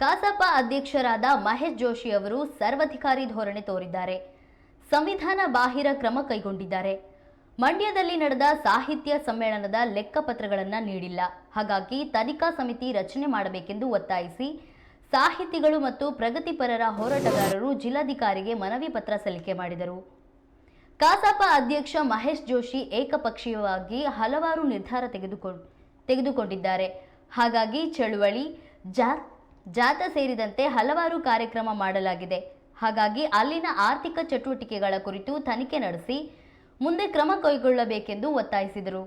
ಕಸಾಪ ಅಧ್ಯಕ್ಷರಾದ ಮಹೇಶ್ ಜೋಶಿ ಅವರು ಸರ್ವಾಧಿಕಾರಿ ಧೋರಣೆ ತೋರಿದ್ದಾರೆ. ಸಂವಿಧಾನ ಬಾಹಿರ ಕ್ರಮ ಕೈಗೊಂಡಿದ್ದಾರೆ. ಮಂಡ್ಯದಲ್ಲಿ ನಡೆದ ಸಾಹಿತ್ಯ ಸಮ್ಮೇಳನದ ಲೆಕ್ಕಪತ್ರಗಳನ್ನು ನೀಡಿಲ್ಲ. ಹಾಗಾಗಿ ತನಿಖಾ ಸಮಿತಿ ರಚನೆ ಮಾಡಬೇಕೆಂದು ಒತ್ತಾಯಿಸಿ ಸಾಹಿತಿಗಳು ಮತ್ತು ಪ್ರಗತಿಪರರ ಹೋರಾಟಗಾರರು ಜಿಲ್ಲಾಧಿಕಾರಿಗೆ ಮನವಿ ಪತ್ರ ಸಲ್ಲಿಕೆ ಮಾಡಿದರು. ಕಸಾಪ ಅಧ್ಯಕ್ಷ ಮಹೇಶ್ ಜೋಶಿ ಏಕಪಕ್ಷೀಯವಾಗಿ ಹಲವಾರು ನಿರ್ಧಾರ ತೆಗೆದುಕೊಂಡು ತೆಗೆದುಕೊಂಡಿದ್ದಾರೆ. ಹಾಗಾಗಿ ಚಳುವಳಿ ಜಾ ಜಾಥಾ ಸೇರಿದಂತೆ ಹಲವಾರು ಕಾರ್ಯಕ್ರಮ ಮಾಡಲಾಗಿದೆ. ಹಾಗಾಗಿ ಅಲ್ಲಿನ ಆರ್ಥಿಕ ಚಟುವಟಿಕೆಗಳ ಕುರಿತು ತನಿಖೆ ನಡೆಸಿ ಮುಂದೆ ಕ್ರಮ ಕೈಗೊಳ್ಳಬೇಕೆಂದು ಒತ್ತಾಯಿಸಿದರು.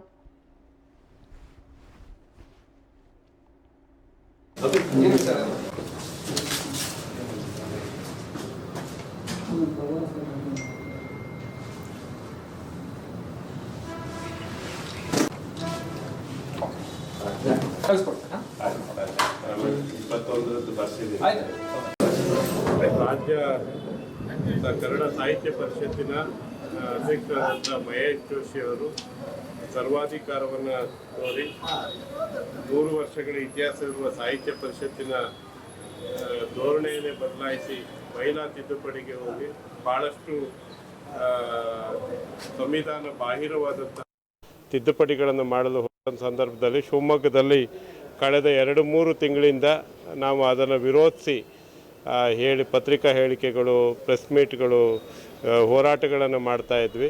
ಕಳಿಸ್ಕೊಡ್ತೀನಾ ಇಪ್ಪತ್ತೊಂದರದ್ದು ರಾಜ್ಯ ಕನ್ನಡ ಸಾಹಿತ್ಯ ಪರಿಷತ್ತಿನ ಅಧ್ಯಕ್ಷರಾದಂಥ ಮಹೇಶ್ ಜೋಶಿ ಅವರು ಸರ್ವಾಧಿಕಾರವನ್ನು ತೋರಿ ನೂರು ವರ್ಷಗಳ ಇತಿಹಾಸ ಇರುವ ಸಾಹಿತ್ಯ ಪರಿಷತ್ತಿನ ಧೋರಣೆಯನ್ನೇ ಬದಲಾಯಿಸಿ ಮಹಿಳಾ ತಿದ್ದುಪಡಿಗೆ ಹೋಗಿ ಭಾಳಷ್ಟು ಸಂವಿಧಾನ ಬಾಹಿರವಾದಂಥ ತಿದ್ದುಪಡಿಗಳನ್ನು ಮಾಡಲು ಹೋದ ಸಂದರ್ಭದಲ್ಲಿ ಶಿವಮೊಗ್ಗದಲ್ಲಿ ಕಳೆದ ಎರಡು ಮೂರು ತಿಂಗಳಿಂದ ನಾವು ಅದನ್ನು ವಿರೋಧಿಸಿ ಹೇಳಿ ಪತ್ರಿಕಾ ಹೇಳಿಕೆಗಳು, ಪ್ರೆಸ್ ಮೀಟ್ಗಳು ಹೋರಾಟಗಳನ್ನು ಮಾಡ್ತಾ ಇದ್ವಿ.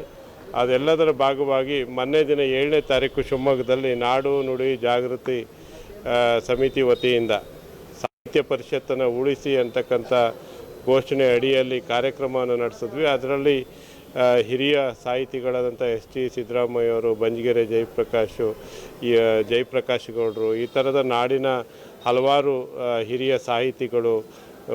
ಅದೆಲ್ಲದರ ಭಾಗವಾಗಿ ಮೊನ್ನೆ ದಿನ ಏಳನೇ ತಾರೀಕು ಶಿವಮೊಗ್ಗದಲ್ಲಿ ನಾಡು ನುಡಿ ಜಾಗೃತಿ ಸಮಿತಿ ವತಿಯಿಂದ ಸಾಹಿತ್ಯ ಪರಿಷತ್ತನ್ನು ಉಳಿಸಿ ಅಂತಕ್ಕಂಥ ಘೋಷಣೆ ಅಡಿಯಲ್ಲಿ ಕಾರ್ಯಕ್ರಮವನ್ನು ನಡೆಸಿದ್ವಿ. ಅದರಲ್ಲಿ ಹಿರಿಯ ಸಾಹಿತಿಗಳಾದಂಥ ಎಸ್ ಟಿ ಸಿದ್ದರಾಮಯ್ಯವರು ಬಂಜಗೆರೆ ಜಯಪ್ರಕಾಶು ಜಯಪ್ರಕಾಶ್ ಗೌಡರು ಈ ಥರದ ನಾಡಿನ ಹಲವಾರು ಹಿರಿಯ ಸಾಹಿತಿಗಳು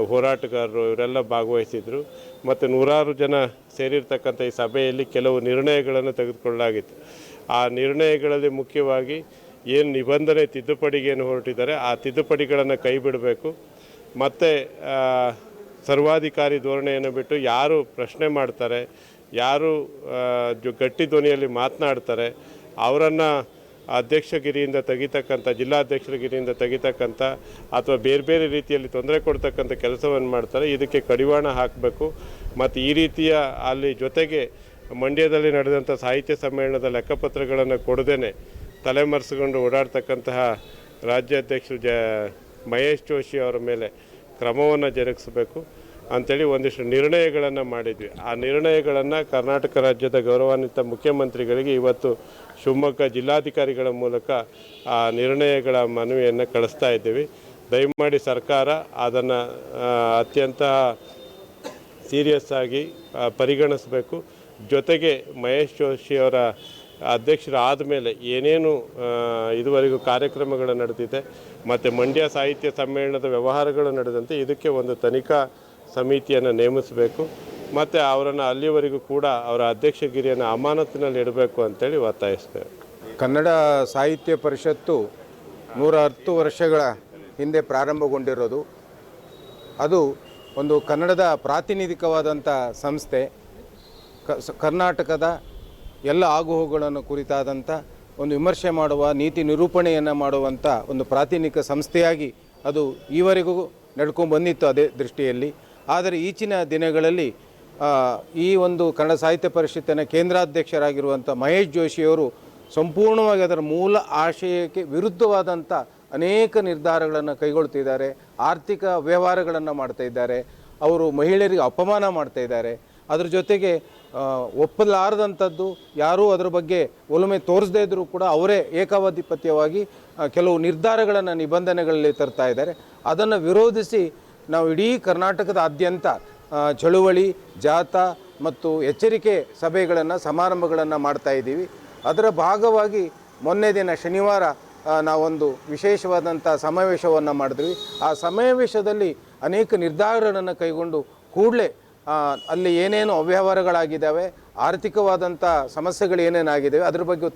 ಹೋರಾಟಗಾರರು ಇವರೆಲ್ಲ ಭಾಗವಹಿಸಿದರು. ಮತ್ತು ನೂರಾರು ಜನ ಸೇರಿರ್ತಕ್ಕಂಥ ಈ ಸಭೆಯಲ್ಲಿ ಕೆಲವು ನಿರ್ಣಯಗಳನ್ನು ತೆಗೆದುಕೊಳ್ಳಲಾಗಿತ್ತು. ಆ ನಿರ್ಣಯಗಳಲ್ಲಿ ಮುಖ್ಯವಾಗಿ ಏನು ನಿಬಂಧನೆ ತಿದ್ದುಪಡಿಗೆ ಏನು ಹೊರಟಿದ್ದಾರೆ, ಆ ತಿದ್ದುಪಡಿಗಳನ್ನು ಕೈ ಬಿಡಬೇಕು ಮತ್ತು ಸರ್ವಾಧಿಕಾರಿ ಧೋರಣೆಯನ್ನು ಬಿಟ್ಟು ಯಾರು ಪ್ರಶ್ನೆ ಮಾಡ್ತಾರೆ ಯಾರು ಗಟ್ಟಿ ಧ್ವನಿಯಲ್ಲಿ ಮಾತನಾಡ್ತಾರೆ, ಅವರನ್ನು ಅಧ್ಯಕ್ಷಗಿರಿಯಿಂದ ತೆಗಿತಕ್ಕಂಥ ಜಿಲ್ಲಾಧ್ಯಕ್ಷರಗಿರಿಯಿಂದ ತೆಗಿತಕ್ಕಂಥ ಅಥವಾ ಬೇರೆ ಬೇರೆ ರೀತಿಯಲ್ಲಿ ತೊಂದರೆ ಕೊಡ್ತಕ್ಕಂಥ ಕೆಲಸವನ್ನು ಮಾಡ್ತಾರೆ. ಇದಕ್ಕೆ ಕಡಿವಾಣ ಹಾಕಬೇಕು. ಮತ್ತು ಈ ರೀತಿಯ ಅಲ್ಲಿ ಜೊತೆಗೆ ಮಂಡ್ಯದಲ್ಲಿ ನಡೆದಂಥ ಸಾಹಿತ್ಯ ಸಮ್ಮೇಳನದ ಲೆಕ್ಕಪತ್ರಗಳನ್ನು ಕೊಡದೇನೆ ತಲೆಮರೆಸಿಕೊಂಡು ಓಡಾಡ್ತಕ್ಕಂತಹ ರಾಜ್ಯಾಧ್ಯಕ್ಷರು ಜ, ಮಹೇಶ್ ಜೋಶಿ ಅವರ ಮೇಲೆ ಕ್ರಮವನ್ನು ಜರುಗಿಸಬೇಕು. ಅಂಥೇಳಿ ಒಂದಿಷ್ಟು ನಿರ್ಣಯಗಳನ್ನು ಮಾಡಿದ್ವಿ. ಆ ನಿರ್ಣಯಗಳನ್ನು ಕರ್ನಾಟಕ ರಾಜ್ಯದ ಗೌರವಾನ್ವಿತ ಮುಖ್ಯಮಂತ್ರಿಗಳಿಗೆ ಇವತ್ತು ಶಿವಮೊಗ್ಗ ಜಿಲ್ಲಾಧಿಕಾರಿಗಳ ಮೂಲಕ ಆ ನಿರ್ಣಯಗಳ ಮನವಿಯನ್ನು ಕಳಿಸ್ತಾ ಇದ್ದೀವಿ. ದಯಮಾಡಿ ಸರ್ಕಾರ ಅದನ್ನು ಅತ್ಯಂತ ಸೀರಿಯಸ್ ಆಗಿ ಪರಿಗಣಿಸಬೇಕು. ಜೊತೆಗೆ ಮಹೇಶ್ ಜೋಶಿಯವರ ಅಧ್ಯಕ್ಷರಾದ ಮೇಲೆ ಏನೇನು ಇದುವರೆಗೂ ಕಾರ್ಯಕ್ರಮಗಳು ನಡೆದಿದೆ, ಮತ್ತು ಮಂಡ್ಯ ಸಾಹಿತ್ಯ ಸಮ್ಮೇಳನದ ವ್ಯವಹಾರಗಳು ನಡೆದಂತೆ ಇದಕ್ಕೆ ಒಂದು ತನಿಖಾ ಸಮಿತಿಯನ್ನು ನೇಮಿಸಬೇಕು ಮತ್ತು ಅವರನ್ನು ಅಲ್ಲಿವರೆಗೂ ಕೂಡ ಅವರ ಅಧ್ಯಕ್ಷಗಿರಿಯನ್ನು ಅಮಾನತಿನಲ್ಲಿ ಇಡಬೇಕು ಅಂತೇಳಿ ಒತ್ತಾಯಿಸ್ತೇವೆ. ಕನ್ನಡ ಸಾಹಿತ್ಯ ಪರಿಷತ್ತು ನೂರ ಹತ್ತು ವರ್ಷಗಳ ಹಿಂದೆ ಪ್ರಾರಂಭಗೊಂಡಿರೋದು. ಅದು ಒಂದು ಕನ್ನಡದ ಪ್ರಾತಿನಿಧಿಕವಾದಂಥ ಸಂಸ್ಥೆ. ಕರ್ನಾಟಕದ ಎಲ್ಲ ಆಗುಹೋಗುಗಳನ್ನು ಕುರಿತಾದಂಥ ಒಂದು ವಿಮರ್ಶೆ ಮಾಡುವ, ನೀತಿ ನಿರೂಪಣೆಯನ್ನು ಮಾಡುವಂಥ ಒಂದು ಪ್ರಾತಿನಿಧಿಕ ಸಂಸ್ಥೆಯಾಗಿ ಅದು ಈವರೆಗೂ ನಡ್ಕೊಂಡು ಬಂದಿತ್ತು ಅದೇ ದೃಷ್ಟಿಯಲ್ಲಿ. ಆದರೆ ಈಚಿನ ದಿನಗಳಲ್ಲಿ ಈ ಒಂದು ಕನ್ನಡ ಸಾಹಿತ್ಯ ಪರಿಷತ್ತಿನ ಕೇಂದ್ರಾಧ್ಯಕ್ಷರಾಗಿರುವಂಥ ಮಹೇಶ್ ಜೋಶಿಯವರು ಸಂಪೂರ್ಣವಾಗಿ ಅದರ ಮೂಲ ಆಶಯಕ್ಕೆ ವಿರುದ್ಧವಾದಂಥ ಅನೇಕ ನಿರ್ಧಾರಗಳನ್ನು ಕೈಗೊಳ್ತಿದ್ದಾರೆ, ಆರ್ಥಿಕ ವ್ಯವಹಾರಗಳನ್ನು ಮಾಡ್ತಾ ಇದ್ದಾರೆ, ಅವರು ಮಹಿಳೆಯರಿಗೆ ಅಪಮಾನ ಮಾಡ್ತಾ ಇದ್ದಾರೆ. ಅದ್ರ ಜೊತೆಗೆ ಒಪ್ಪಲಾರದಂಥದ್ದು ಯಾರೂ ಅದರ ಬಗ್ಗೆ ಒಲುಮೆ ತೋರಿಸದೇ ಇದ್ದರೂ ಕೂಡ ಅವರೇ ಏಕಾಧಿಪತ್ಯವಾಗಿ ಕೆಲವು ನಿರ್ಧಾರಗಳನ್ನು ನಿಬಂಧನೆಗಳಲ್ಲಿ ತರ್ತಾ ಇದ್ದಾರೆ. ಅದನ್ನು ವಿರೋಧಿಸಿ ನಾವು ಇಡೀ ಕರ್ನಾಟಕದಾದ್ಯಂತ ಚಳುವಳಿ, ಜಾಥಾ ಮತ್ತು ಎಚ್ಚರಿಕೆ ಸಭೆಗಳನ್ನು, ಸಮಾರಂಭಗಳನ್ನು ಮಾಡ್ತಾ ಇದ್ದೀವಿ. ಅದರ ಭಾಗವಾಗಿ ಮೊನ್ನೆ ದಿನ ಶನಿವಾರ ನಾವೊಂದು ವಿಶೇಷವಾದಂಥ ಸಮಾವೇಶವನ್ನು ಮಾಡಿದ್ವಿ. ಆ ಸಮಾವೇಶದಲ್ಲಿ ಅನೇಕ ನಿರ್ಧಾರಗಳನ್ನು ಕೈಗೊಂಡು ಕೂಡಲೇ ಅಲ್ಲಿ ಏನೇನು ಅವ್ಯವಹಾರಗಳಾಗಿದ್ದಾವೆ ಆರ್ಥಿಕವಾದಂಥ ಸಮಸ್ಯೆಗಳು ಏನೇನಾಗಿದ್ದಾವೆ ಅದ್ರ ಬಗ್ಗೆ